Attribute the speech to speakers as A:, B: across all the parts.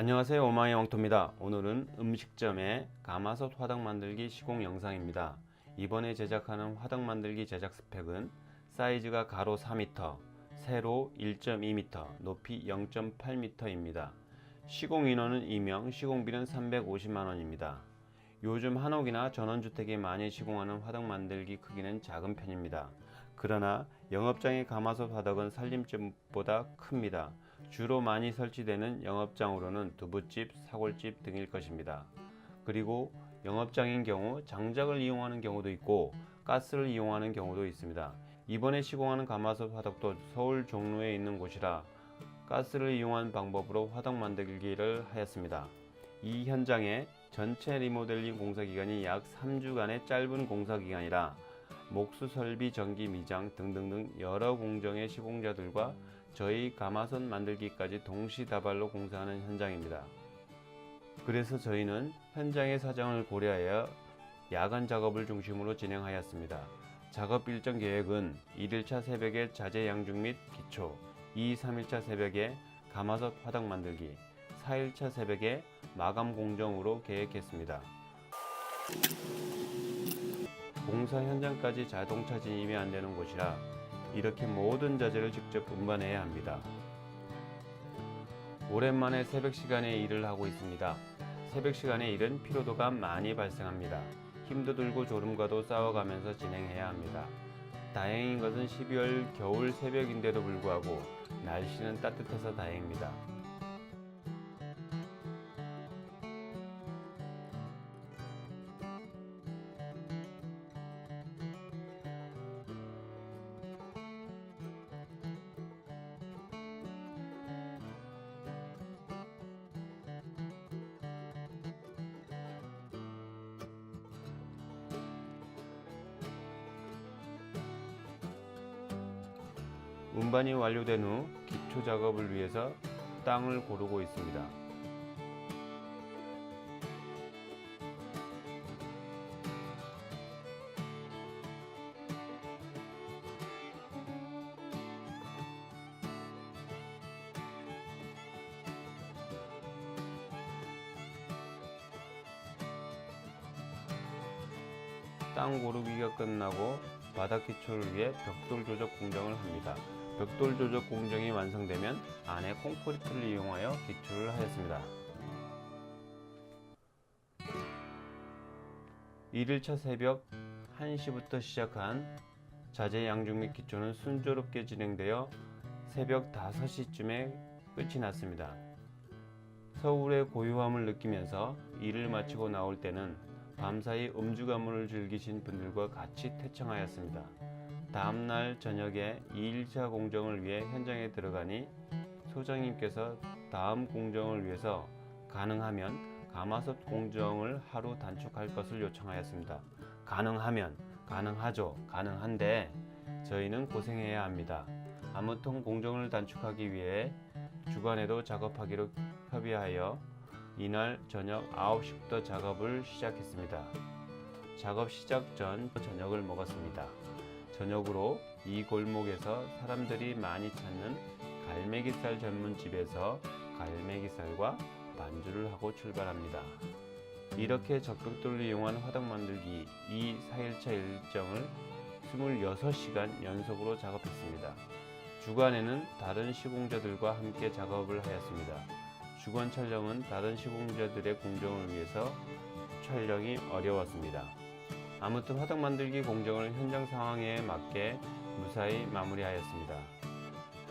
A: 안녕하세요 오마이 왕토입니다. 오늘은 음식점의 가마솥 화덕 만들기 시공 영상입니다. 이번에 제작하는 화덕 만들기 제작 스펙은 사이즈가 가로 4m, 세로 1.2m, 높이 0.8m입니다. 시공 인원은 2명, 시공비는 350만원입니다. 요즘 한옥이나 전원주택에 많이 시공하는 화덕 만들기 크기는 작은 편입니다. 그러나 영업장의 가마솥 화덕은 살림집보다 큽니다. 주로 많이 설치되는 영업장으로는 두부집, 사골집 등일 것입니다. 그리고 영업장인 경우 장작을 이용하는 경우도 있고 가스를 이용하는 경우도 있습니다. 이번에 시공하는 가마솥 화덕도 서울 종로에 있는 곳이라 가스를 이용한 방법으로 화덕 만들기를 하였습니다. 이 현장에 전체 리모델링 공사 기간이 약 3주간의 짧은 공사 기간이라 목수 설비 전기 미장 등등등 여러 공정의 시공자들과 저희 가마솥 만들기까지 동시다발로 공사하는 현장입니다. 그래서 저희는 현장의 사정을 고려하여 야간 작업을 중심으로 진행하였습니다. 작업 일정 계획은 1일차 새벽에 자재 양중 및 기초, 2, 3일차 새벽에 가마솥 화덕 만들기, 4일차 새벽에 마감 공정으로 계획했습니다. 공사 현장까지 자동차 진입이 안 되는 곳이라 이렇게 모든 자재를 직접 운반해야 합니다. 오랜만에 새벽 시간에 일을 하고 있습니다. 새벽 시간에 일은 피로도가 많이 발생합니다. 힘도 들고 졸음과도 싸워가면서 진행해야 합니다. 다행인 것은 12월 겨울 새벽인데도 불구하고 날씨는 따뜻해서 다행입니다. 운반이 완료된 후 기초 작업을 위해서 땅을 고르고 있습니다. 땅 고르기가 끝나고 바닥 기초를 위해 벽돌 조적 공정을 합니다. 벽돌 조적 공정이 완성되면 안에 콘크리트를 이용하여 기초를 하였습니다. 1일차 새벽 1시부터 시작한 자재 양중 및 기초는 순조롭게 진행되어 새벽 5시쯤에 끝이 났습니다. 서울의 고요함을 느끼면서 일을 마치고 나올 때는 밤사이 음주 가문을 즐기신 분들과 같이 퇴청하였습니다. 다음날 저녁에 2일차 공정을 위해 현장에 들어가니 소장님께서 다음 공정을 위해서 가능하면 가마솥 공정을 하루 단축할 것을 요청하였습니다. 가능하면, 가능하죠, 가능한데 저희는 고생해야 합니다. 아무튼 공정을 단축하기 위해 주간에도 작업하기로 협의하여 이날 저녁 9시부터 작업을 시작했습니다. 작업 시작 전 저녁을 먹었습니다. 저녁으로 이 골목에서 사람들이 많이 찾는 갈매기살 전문집에서 갈매기살과 반주를 하고 출발합니다. 이렇게 적벽돌을 이용한 화덕 만들기 이 4일차 일정을 26시간 연속으로 작업했습니다. 주간에는 다른 시공자들과 함께 작업을 하였습니다. 주간 촬영은 다른 시공자들의 공정을 위해서 촬영이 어려웠습니다. 아무튼 화덕 만들기 공정을 현장 상황에 맞게 무사히 마무리하였습니다.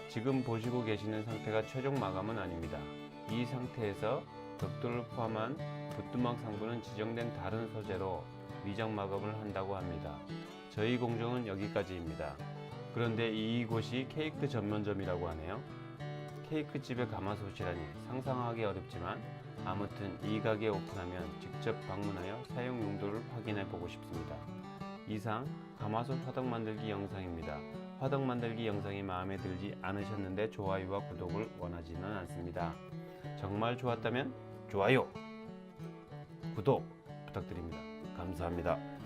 A: 지금 보시고 계시는 상태가 최종 마감은 아닙니다. 이 상태에서 벽돌을 포함한 부뚜막 상부는 지정된 다른 소재로 미장 마감을 한다고 합니다. 저희 공정은 여기까지입니다. 그런데 이곳이 케이크 전문점이라고 하네요. 케이크 집의 가마솥이라니 상상하기 어렵지만 아무튼 이 가게 오픈하면 직접 방문하여 사용 용도를 확인해 보고 싶습니다. 이상 가마솥 화덕 만들기 영상입니다. 화덕 만들기 영상이 마음에 들지 않으셨는데 좋아요와 구독을 원하지는 않습니다. 정말 좋았다면 좋아요, 구독 부탁드립니다. 감사합니다.